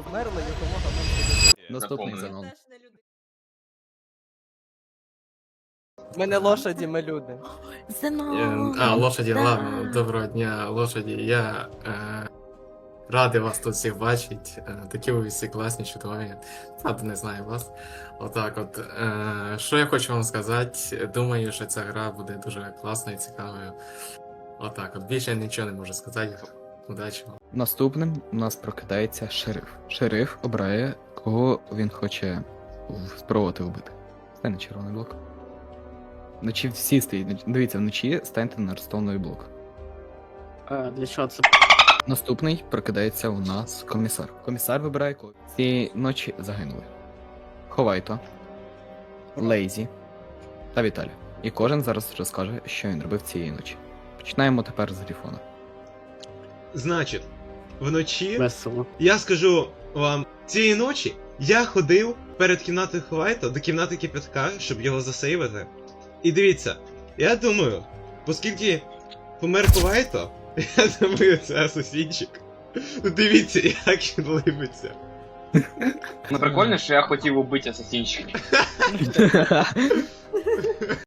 лошаді вмерли, якомога менше людей. Наступний. Зенон. Ми не лошаді, ми люди. Зенон. А, лошаді, да. ладно, доброго дня, лошаді. Я е, радий вас тут всіх бачити. Е, такі ви всі класні, чудові. Правда, не знаю вас. Отак от. Е, що я хочу вам сказати? Думаю, що ця гра буде дуже класною і цікавою. Отак, от більше я нічого не можу сказати. Удачі вам. Наступним у нас прокидається шериф. Шериф обирає, кого він хоче спробувати вбити. Стань на червоний блок. Вночі всі стоїть. Дивіться, вночі станьте на рестовний блок. А, для чого це? Наступний прокидається у нас комісар. Комісар вибирає кого. Цієї ночі загинули. Ховайто, Лейзі та Віталій. І кожен зараз розкаже, що він робив цієї ночі. Починаємо тепер з Гріфона. Значить, вночі Весело. я скажу вам, цієї ночі я ходив перед кімнатою Ховайта до кімнати кипятка, щоб його засейвити. І дивіться, я думаю, оскільки помер Ховайто, я думаю, це асасінчик. Ну дивіться, як він либиться. Ну прикольно, що я хотів убити асасінчика.